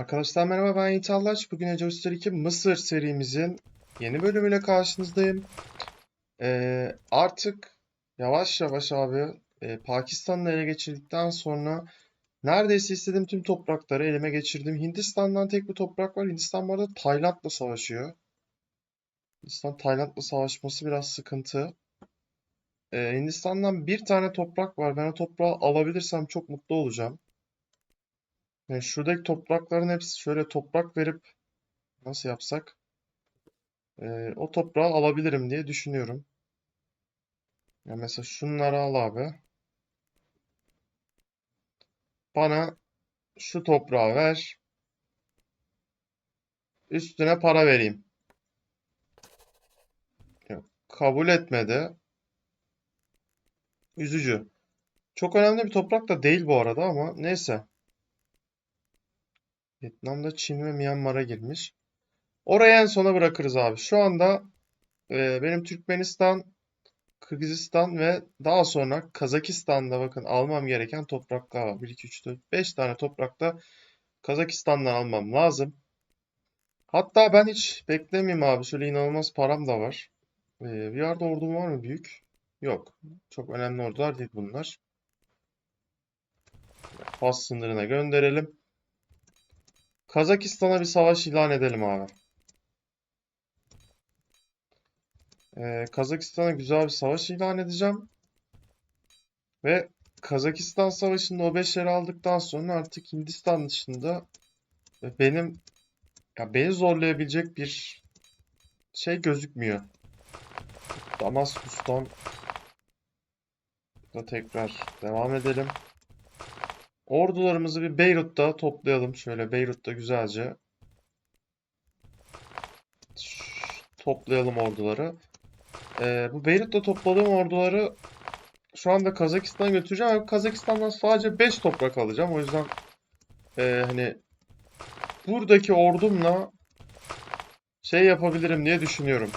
Arkadaşlar merhaba ben Yiğit Allaç. Bugün Ece Usta 2 Mısır serimizin yeni bölümüyle karşınızdayım. Ee, artık yavaş yavaş abi e, Pakistan'ı ele geçirdikten sonra neredeyse istediğim tüm toprakları elime geçirdim. Hindistan'dan tek bir toprak var. Hindistan bu arada Tayland'la savaşıyor. Hindistan Tayland'la savaşması biraz sıkıntı. Ee, Hindistan'dan bir tane toprak var. Ben o toprağı alabilirsem çok mutlu olacağım. Yani şuradaki toprakların hepsi şöyle toprak verip nasıl yapsak e, o toprağı alabilirim diye düşünüyorum. Ya mesela şunları al abi. Bana şu toprağı ver. Üstüne para vereyim. Yok, kabul etmedi. Üzücü. Çok önemli bir toprak da değil bu arada ama neyse. Vietnam'da Çin ve Myanmar'a girmiş. Orayı en sona bırakırız abi. Şu anda e, benim Türkmenistan, Kırgızistan ve daha sonra Kazakistan'da bakın almam gereken topraklar var. 1, 2, 3, 4, 5 tane toprakta Kazakistan'dan almam lazım. Hatta ben hiç beklemeyeyim abi. Şöyle inanılmaz param da var. E, bir yerde ordum var mı büyük? Yok. Çok önemli ordular değil bunlar. Fas sınırına gönderelim. Kazakistan'a bir savaş ilan edelim abi. Ee, Kazakistan'a güzel bir savaş ilan edeceğim. Ve Kazakistan Savaşı'nda o 5 yeri aldıktan sonra artık Hindistan dışında benim ya beni zorlayabilecek bir şey gözükmüyor. Damaskus'tan da tekrar devam edelim. Ordularımızı bir Beyrut'ta toplayalım. Şöyle Beyrut'ta güzelce toplayalım orduları. Ee, bu Beyrut'ta topladığım orduları şu anda Kazakistan'a götüreceğim. Ama Kazakistan'dan sadece 5 toprak alacağım. O yüzden e, hani buradaki ordumla şey yapabilirim diye düşünüyorum.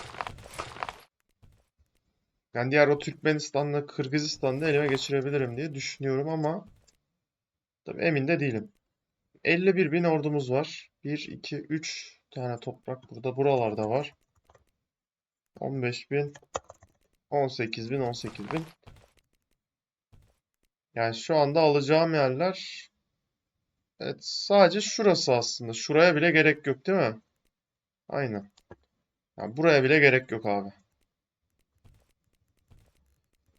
Yani diğer o Türkmenistan'la Kırgızistan'da elime geçirebilirim diye düşünüyorum ama Tabii emin de değilim. 51 bin ordumuz var. 1, 2, 3 tane toprak burada. Buralarda var. 15 bin, 18 bin, 18 bin. Yani şu anda alacağım yerler evet sadece şurası aslında. Şuraya bile gerek yok değil mi? Aynen. Yani buraya bile gerek yok abi.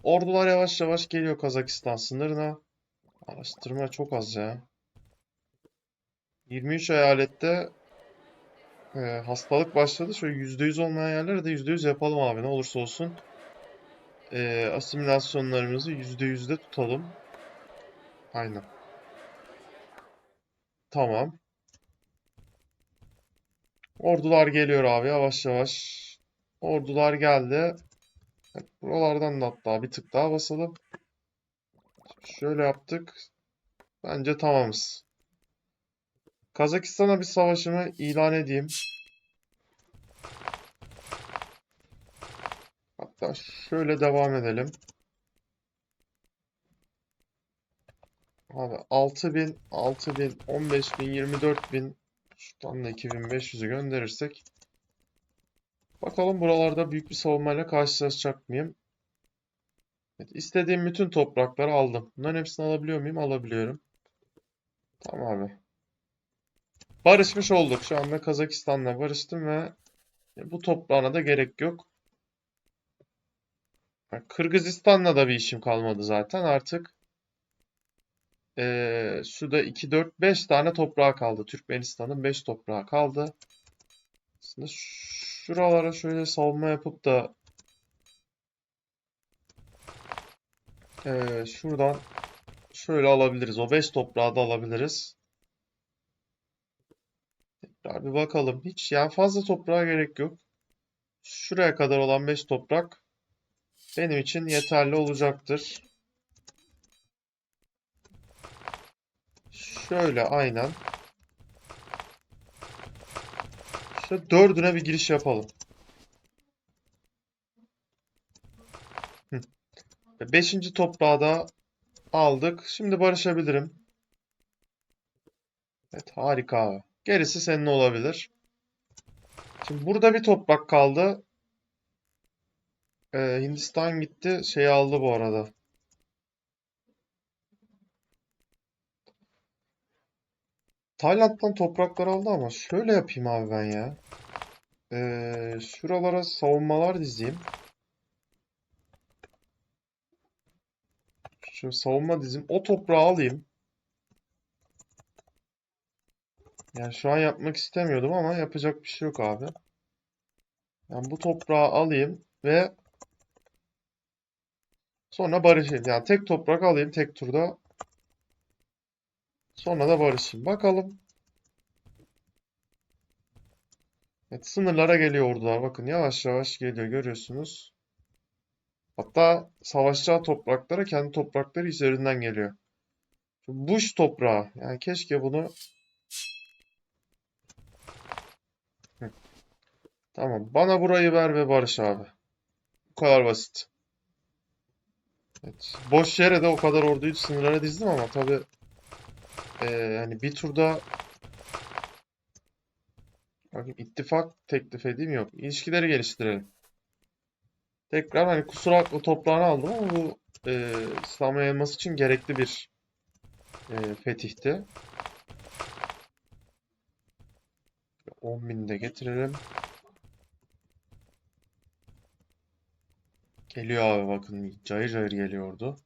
Ordular yavaş yavaş geliyor Kazakistan sınırına. Araştırma çok az ya. 23 eyalette e, hastalık başladı. Şöyle %100 olmayan yerlere de %100 yapalım abi ne olursa olsun. E, asimilasyonlarımızı %100'de tutalım. Aynen. Tamam. Ordular geliyor abi yavaş yavaş. Ordular geldi. Buralardan da hatta bir tık daha basalım. Şöyle yaptık. Bence tamamız. Kazakistan'a bir savaşımı ilan edeyim. Hatta şöyle devam edelim. Abi 6000, 6000, 15000, 24000 şuradan da 2500'ü gönderirsek bakalım buralarda büyük bir savunmayla karşılaşacak mıyım? Evet, istediğim bütün toprakları aldım. Bunların hepsini alabiliyor muyum? Alabiliyorum. Tamam abi. Barışmış olduk. Şu anda Kazakistan'la barıştım ve bu toprağına da gerek yok. Kırgızistan'la da bir işim kalmadı zaten. Artık ee, şurada 2, 4, 5 tane toprağı kaldı. Türkmenistan'ın 5 toprağı kaldı. Aslında şuralara şöyle savunma yapıp da Ee, şuradan şöyle alabiliriz. O 5 toprağı da alabiliriz. Tekrar bir bakalım. Hiç yani fazla toprağa gerek yok. Şuraya kadar olan 5 toprak benim için yeterli olacaktır. Şöyle aynen. Şöyle dördüne bir giriş yapalım. Beşinci toprağı da aldık. Şimdi barışabilirim. Evet harika. Gerisi senin olabilir. Şimdi burada bir toprak kaldı. Ee, Hindistan gitti. Şeyi aldı bu arada. Tayland'dan topraklar aldı ama şöyle yapayım abi ben ya. Ee, şuralara savunmalar dizeyim. Şu savunma dizim. O toprağı alayım. Yani şu an yapmak istemiyordum ama yapacak bir şey yok abi. Ben bu toprağı alayım ve sonra barışayım. Yani tek toprak alayım tek turda. Sonra da barışayım. Bakalım. Evet, sınırlara geliyor ordular. Bakın yavaş yavaş geliyor görüyorsunuz. Hatta savaşacağı topraklara kendi toprakları üzerinden geliyor. Buş toprağı. Yani keşke bunu. Tamam. Bana burayı ver ve barış abi. Bu kadar basit. Evet. Boş yere de o kadar orduyu sınırlara dizdim ama tabii eee, hani bir turda bakayım ittifak teklif edeyim yok. İlişkileri geliştirelim. Tekrar hani kusura bakma toprağını aldım ama bu eee İslam'a yayılması için gerekli bir eee, fetihti. 10.000 de getirelim. Geliyor abi bakın cayır cayır geliyordu.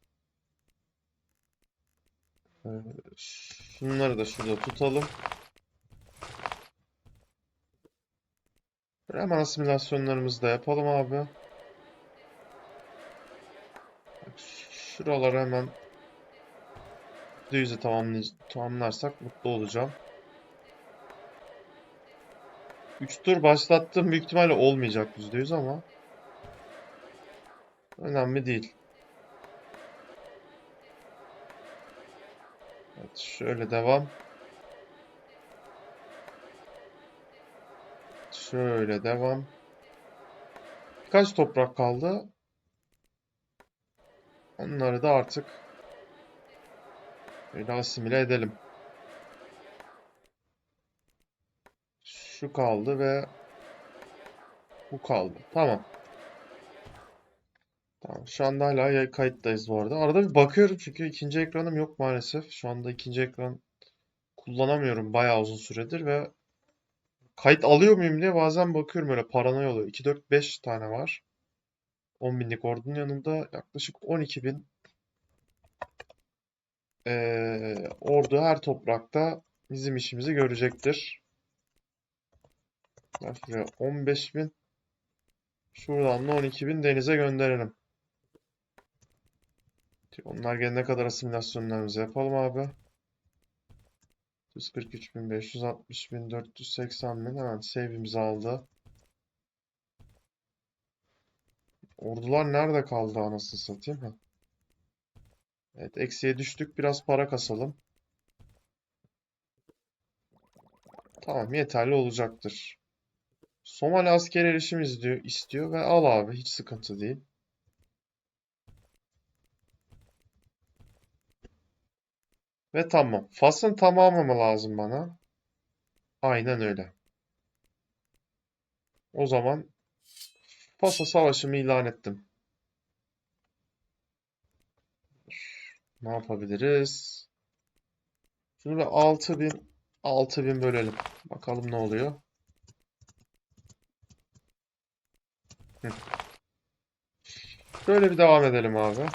Ee, şunları da şurada tutalım. Hemen asimilasyonlarımızı da yapalım abi. Şuraları hemen %100'e tamamlay- tamamlarsak mutlu olacağım. 3 tur başlattığım büyük ihtimalle olmayacak %100 ama önemli değil. Evet, şöyle devam. Şöyle devam. Kaç toprak kaldı? Onları da artık böyle asimile edelim. Şu kaldı ve bu kaldı. Tamam. Tamam. Şu anda hala kayıttayız bu arada. Arada bir bakıyorum çünkü ikinci ekranım yok maalesef. Şu anda ikinci ekran kullanamıyorum bayağı uzun süredir ve kayıt alıyor muyum diye bazen bakıyorum öyle paranoya oluyor. 2, 4, 5 tane var. 10 binlik ordunun yanında yaklaşık 12 bin eee, ordu her toprakta bizim işimizi görecektir. Şuraya 15 bin şuradan da 12 bin denize gönderelim. Onlar gelene kadar asimilasyonlarımızı yapalım abi. 143 bin, 560 bin, 480 bin hemen save'imizi aldı. Ordular nerede kaldı anasını satayım ha? Evet eksiye düştük. Biraz para kasalım. Tamam yeterli olacaktır. Somali asker erişim izliyor, istiyor ve al abi hiç sıkıntı değil. Ve tamam. Fas'ın tamamı mı lazım bana? Aynen öyle. O zaman Fas'a savaşımı ilan ettim. Ne yapabiliriz? Şunu bir 6000 6000 bölelim. Bakalım ne oluyor. Böyle bir devam edelim abi.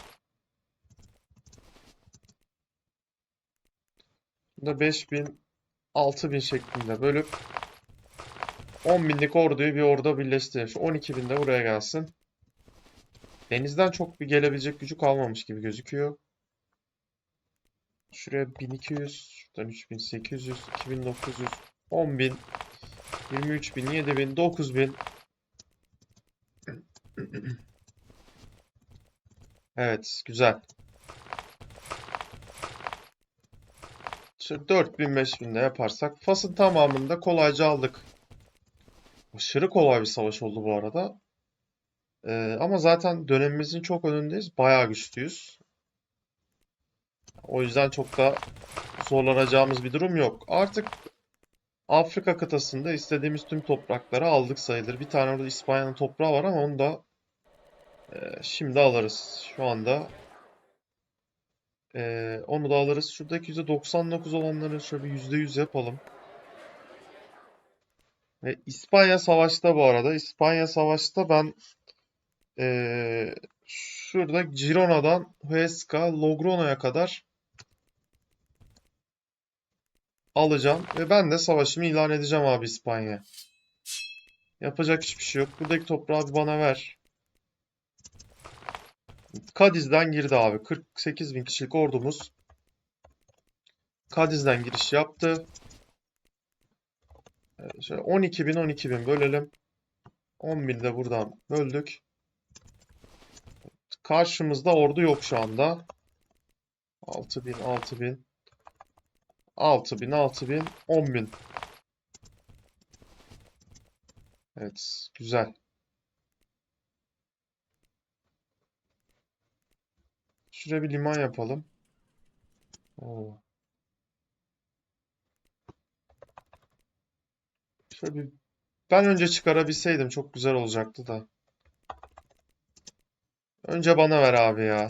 Bunda 5000 6000 şeklinde bölüp 10 binlik orduyu bir orada birleştirelim. Şu 12 bin de buraya gelsin. Denizden çok bir gelebilecek gücü kalmamış gibi gözüküyor. Şuraya 1200, şuradan 3800, 2900, 10.000, 23.000, 7.000, 9.000. Evet, güzel. Şu 4000, 5000 de yaparsak Fas'ın tamamını da kolayca aldık. Aşırı kolay bir savaş oldu bu arada. Ee, ama zaten dönemimizin çok önündeyiz. Bayağı güçlüyüz. O yüzden çok da zorlanacağımız bir durum yok. Artık Afrika kıtasında istediğimiz tüm toprakları aldık sayılır. Bir tane orada İspanya'nın toprağı var ama onu da e, şimdi alırız. Şu anda e, onu da alırız. Şuradaki %99 olanları şöyle bir %100 yapalım. Ve İspanya Savaş'ta bu arada. İspanya Savaş'ta ben e, şurada Girona'dan Huesca, Logrona'ya kadar alacağım. Ve ben de savaşımı ilan edeceğim abi İspanya'ya. Yapacak hiçbir şey yok. Buradaki toprağı bana ver. Cadiz'den girdi abi. 48 bin kişilik ordumuz. Cadiz'den giriş yaptı. Şöyle 12 bin 12 bin bölelim. 10 bin de buradan böldük. Karşımızda ordu yok şu anda. 6 bin 6 bin. 6 bin 6 bin 10 bin. Evet güzel. Şuraya bir liman yapalım. Oo. Şöyle bir ben önce çıkarabilseydim çok güzel olacaktı da. Önce bana ver abi ya.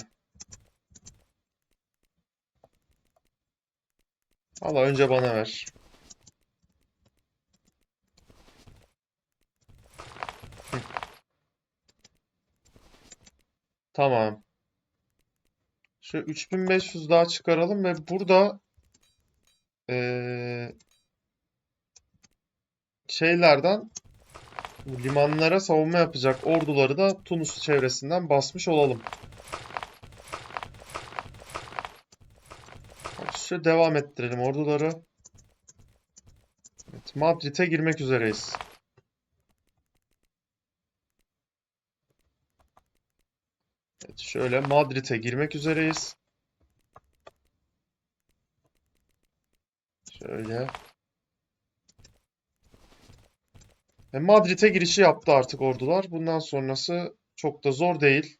Valla önce bana ver. Tamam. Şu 3500 daha çıkaralım ve burada eee, şeylerden limanlara savunma yapacak orduları da Tunus çevresinden basmış olalım. Şu devam ettirelim orduları. Evet, Madrid'e girmek üzereyiz. Evet, şöyle Madrid'e girmek üzereyiz. Şöyle. Ve Madrid'e girişi yaptı artık ordular. Bundan sonrası çok da zor değil.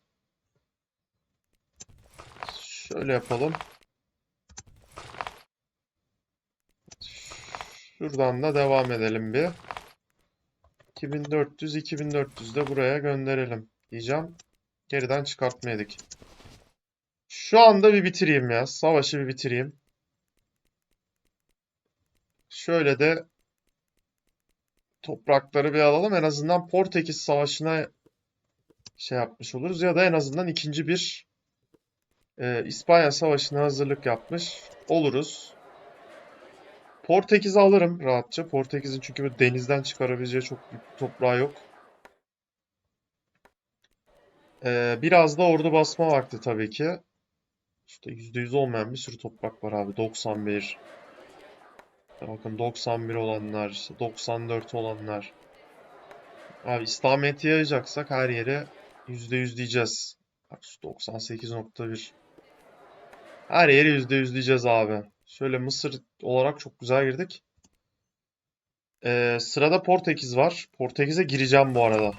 Şöyle yapalım. Şuradan da devam edelim bir. 2400, 2400 de buraya gönderelim diyeceğim. Geriden çıkartmaydık. Şu anda bir bitireyim ya. Savaşı bir bitireyim. Şöyle de toprakları bir alalım. En azından Portekiz Savaşı'na şey yapmış oluruz. Ya da en azından ikinci bir e, İspanya Savaşı'na hazırlık yapmış oluruz. Portekiz'i alırım rahatça. Portekiz'in çünkü denizden çıkarabileceği çok büyük toprağı yok. Ee, biraz da ordu basma vakti tabii ki. İşte %100 olmayan bir sürü toprak var abi. 91. İşte bakın 91 olanlar, işte 94 olanlar. Abi İslamiyet'i yayacaksak her yere %100 diyeceğiz. Bak şu 98.1. Her yere %100 diyeceğiz abi. Şöyle Mısır olarak çok güzel girdik. Ee, sırada Portekiz var. Portekiz'e gireceğim bu arada.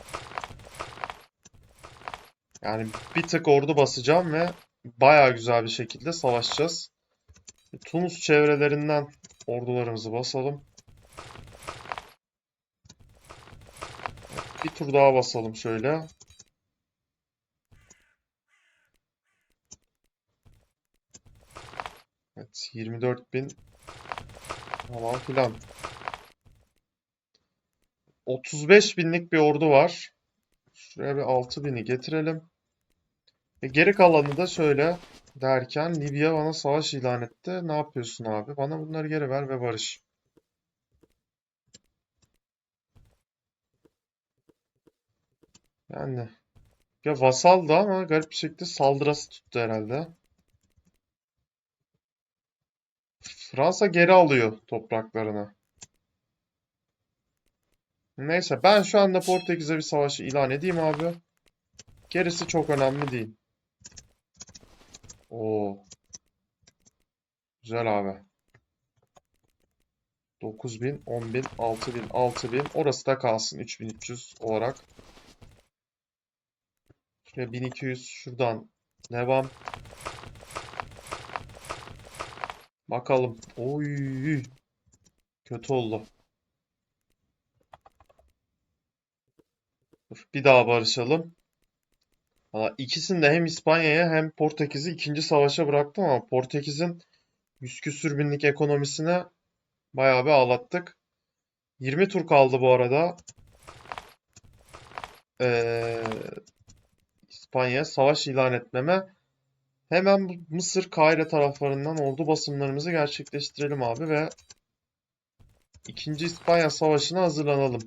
Yani bir tık ordu basacağım ve bayağı güzel bir şekilde savaşacağız. Tunus çevrelerinden ordularımızı basalım. Bir tur daha basalım şöyle. Evet 24 bin falan filan. 35 binlik bir ordu var. Şuraya bir 6 bini getirelim. E geri kalanı da şöyle derken Libya bana savaş ilan etti. Ne yapıyorsun abi? Bana bunları geri ver ve barış. Yani ya vasaldı ama garip bir şekilde saldırısı tuttu herhalde. Fransa geri alıyor topraklarını. Neyse ben şu anda Portekiz'e bir savaşı ilan edeyim abi. Gerisi çok önemli değil. Oo. Güzel abi. 9000, 10000, 6000, 6000. Orası da kalsın 3300 olarak. Şuraya 1200 şuradan devam. Bakalım. Oy. Kötü oldu. Bir daha barışalım. Valla ikisini de hem İspanya'ya hem Portekiz'i ikinci savaşa bıraktım ama Portekiz'in 100 küsür binlik ekonomisine bayağı bir ağlattık. 20 tur kaldı bu arada. Ee, İspanya'ya savaş ilan etmeme. Hemen Mısır, Kahire taraflarından ordu basımlarımızı gerçekleştirelim abi ve İkinci İspanya Savaşı'na hazırlanalım.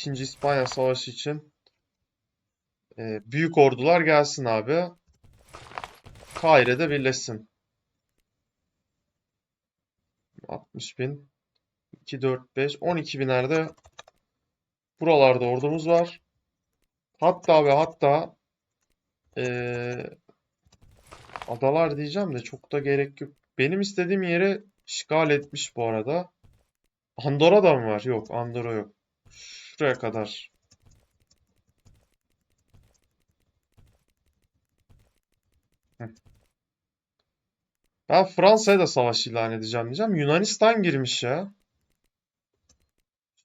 Şöyle İkinci İspanya Savaşı için e, büyük ordular gelsin abi. Kahire'de birleşsin. 60 bin. 2, 4, 5, 12 binlerde buralarda ordumuz var. Hatta ve hatta e, adalar diyeceğim de çok da gerek yok. Benim istediğim yeri işgal etmiş bu arada. Andorra'da mı var? Yok, Andorra yok. Şuraya kadar. Heh. Ben Fransa'ya da savaş ilan edeceğim diyeceğim. Yunanistan girmiş ya.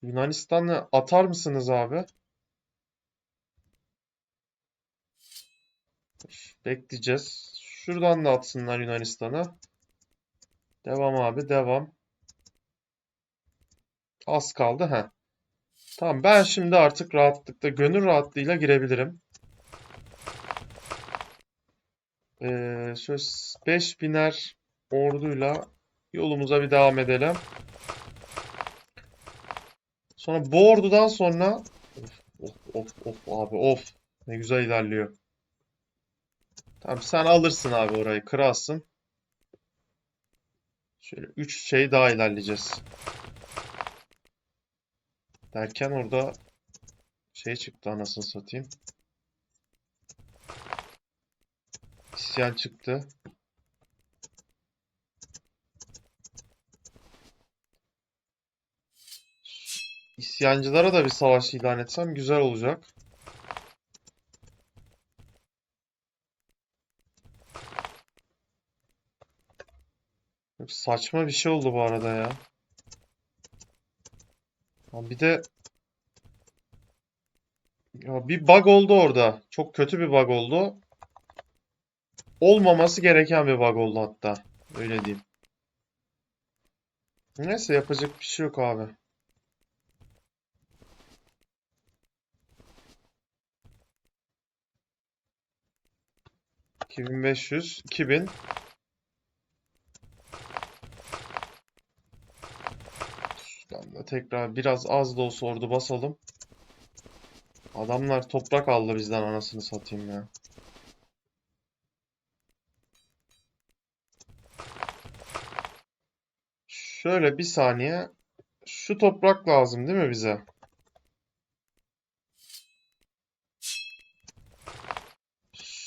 Yunanistan'ı atar mısınız abi? Bekleyeceğiz. Şuradan da atsınlar Yunanistan'a. Devam abi, devam. Az kaldı. ha. Tamam ben şimdi artık rahatlıkla, gönül rahatlığıyla girebilirim. Ee, şöyle 5 biner orduyla yolumuza bir devam edelim. Sonra bu ordudan sonra of of of of abi of ne güzel ilerliyor. Tamam sen alırsın abi orayı kralsın. Şöyle 3 şey daha ilerleyeceğiz. Derken orada şey çıktı anasını satayım. İsyan çıktı. İsyancılara da bir savaş ilan etsem güzel olacak. Saçma bir şey oldu bu arada ya. Bir de ya bir bug oldu orada. Çok kötü bir bug oldu. Olmaması gereken bir bug oldu hatta. Öyle diyeyim. Neyse yapacak bir şey yok abi. ...2500, 2000... dakika. Tekrar biraz az da olsa ordu basalım. Adamlar toprak aldı bizden anasını satayım ya. Şöyle bir saniye. Şu toprak lazım değil mi bize?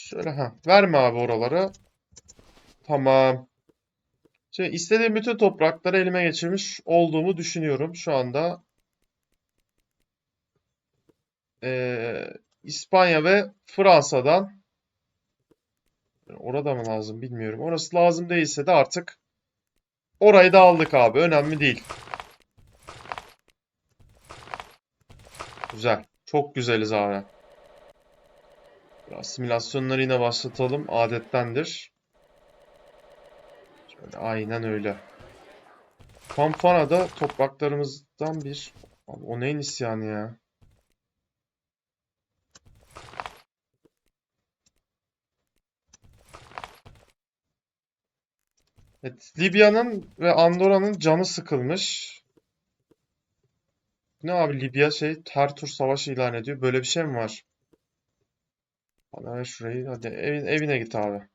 Şöyle ha. Verme abi oraları. Tamam. Şey, istediğim bütün toprakları elime geçirmiş olduğumu düşünüyorum şu anda. Ee, İspanya ve Fransa'dan orada mı lazım bilmiyorum. Orası lazım değilse de artık orayı da aldık abi. Önemli değil. Güzel. Çok güzeliz abi. Biraz simülasyonları yine başlatalım. Adettendir. Aynen öyle. Pampana'da topraklarımızdan bir... Abi o neyin isyanı ya? Evet, Libya'nın ve Andorra'nın canı sıkılmış. Ne abi Libya şey her tur savaş ilan ediyor. Böyle bir şey mi var? Bana şurayı. Hadi evin, evine git abi.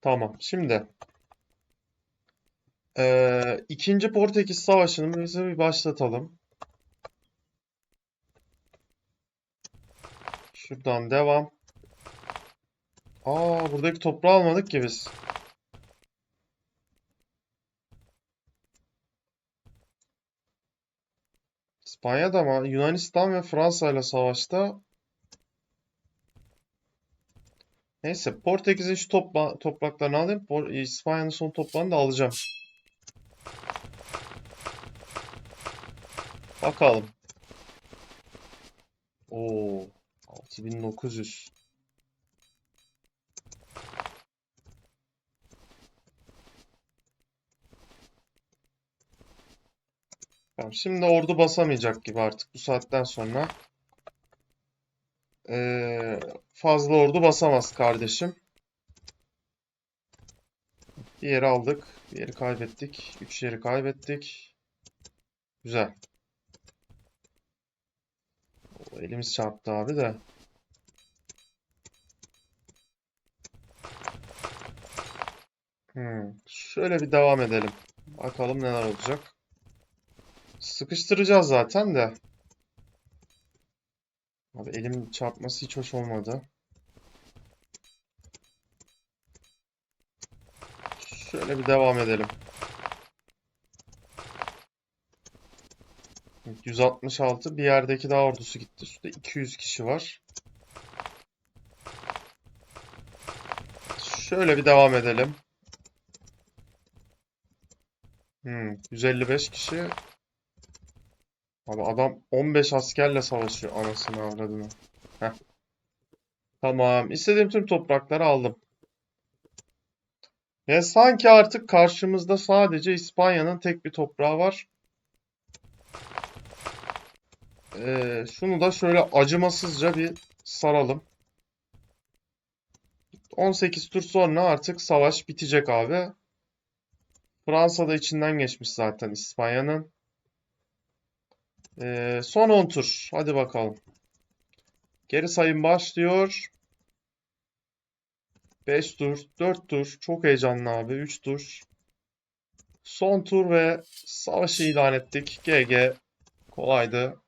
Tamam. Şimdi eee, ikinci Portekiz Savaşı'nı bir başlatalım. Şuradan devam. Aa buradaki toprağı almadık ki biz. İspanya'da ama Yunanistan ve Fransa ile savaşta. Neyse Portekiz'in şu topla topraklarını alayım. Por- İspanya'nın son toprağını da alacağım. Bakalım. Oo, 6900. Tamam, şimdi ordu basamayacak gibi artık bu saatten sonra. Ee, fazla ordu basamaz kardeşim. Bir yeri aldık. Bir yeri kaybettik. Üç yeri kaybettik. Güzel. Elimiz çarptı abi de. Hmm. Şöyle bir devam edelim. Bakalım neler olacak. Sıkıştıracağız zaten de. Abi elim çarpması hiç hoş olmadı. Şöyle bir devam edelim. 166 bir yerdeki daha ordusu gitti. Şurada 200 kişi var. Şöyle bir devam edelim. Hmm, 155 kişi. Abi adam 15 askerle savaşıyor anasını avradını. Heh. Tamam. İstediğim tüm toprakları aldım. Ya sanki artık karşımızda sadece İspanya'nın tek bir toprağı var. Ee, şunu da şöyle acımasızca bir saralım. 18 tur sonra artık savaş bitecek abi. Fransa da içinden geçmiş zaten İspanya'nın. Ee, son 10 tur. Hadi bakalım. Geri sayım başlıyor. 5 tur, 4 tur. Çok heyecanlı abi. 3 tur. Son tur ve savaşı ilan ettik. GG. Kolaydı.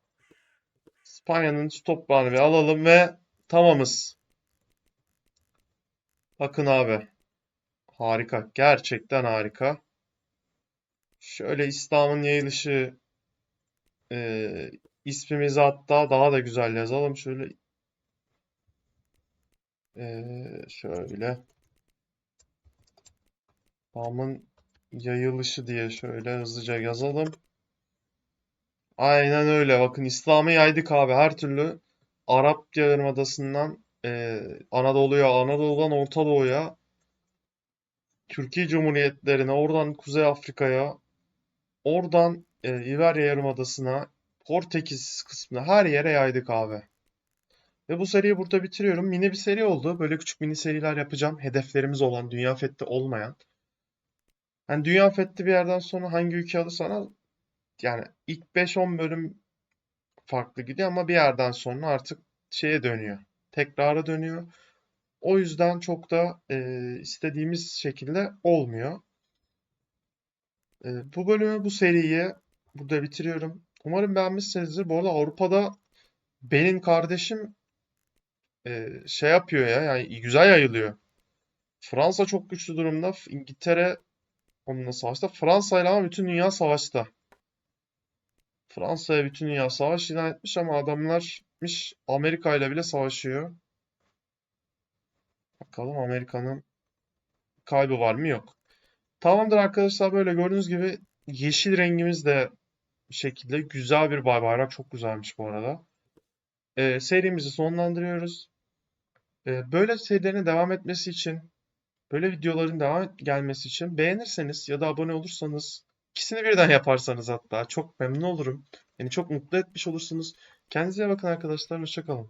İspanya'nın toprağını bir alalım ve tamamız. Bakın abi. Harika. Gerçekten harika. Şöyle İslam'ın yayılışı e, ismimizi hatta daha da güzel yazalım. Şöyle e, şöyle İslam'ın yayılışı diye şöyle hızlıca yazalım. Aynen öyle. Bakın İslam'ı yaydık abi. Her türlü Arap Yarımadası'ndan e, Anadolu'ya, Anadolu'dan Orta Doğu'ya, Türkiye Cumhuriyetlerine, oradan Kuzey Afrika'ya, oradan e, İberya Yarımadası'na, Portekiz kısmına her yere yaydık abi. Ve bu seriyi burada bitiriyorum. Mini bir seri oldu. Böyle küçük mini seriler yapacağım. Hedeflerimiz olan, Dünya Fethi olmayan. Yani Dünya Fethi bir yerden sonra hangi ülke alırsan al, yani ilk 5-10 bölüm farklı gidiyor ama bir yerden sonra artık şeye dönüyor. Tekrara dönüyor. O yüzden çok da e, istediğimiz şekilde olmuyor. E, bu bölümü, bu seriyi burada bitiriyorum. Umarım beğenmişsinizdir. Bu arada Avrupa'da benim kardeşim e, şey yapıyor ya, yani güzel yayılıyor. Fransa çok güçlü durumda. İngiltere onunla savaşta. Fransa ile ama bütün dünya savaşta. Fransa'ya bütün dünya savaş ilan etmiş ama adamlar gitmiş Amerika ile bile savaşıyor. Bakalım Amerika'nın kaybı var mı? Yok. Tamamdır arkadaşlar böyle gördüğünüz gibi yeşil rengimiz de şekilde güzel bir bay bayrak. Çok güzelmiş bu arada. Ee, serimizi sonlandırıyoruz. Ee, böyle serilerin devam etmesi için, böyle videoların devam gelmesi için beğenirseniz ya da abone olursanız, ikisini birden yaparsanız hatta çok memnun olurum. Beni çok mutlu etmiş olursunuz. Kendinize bakın arkadaşlar. Hoşça kalın.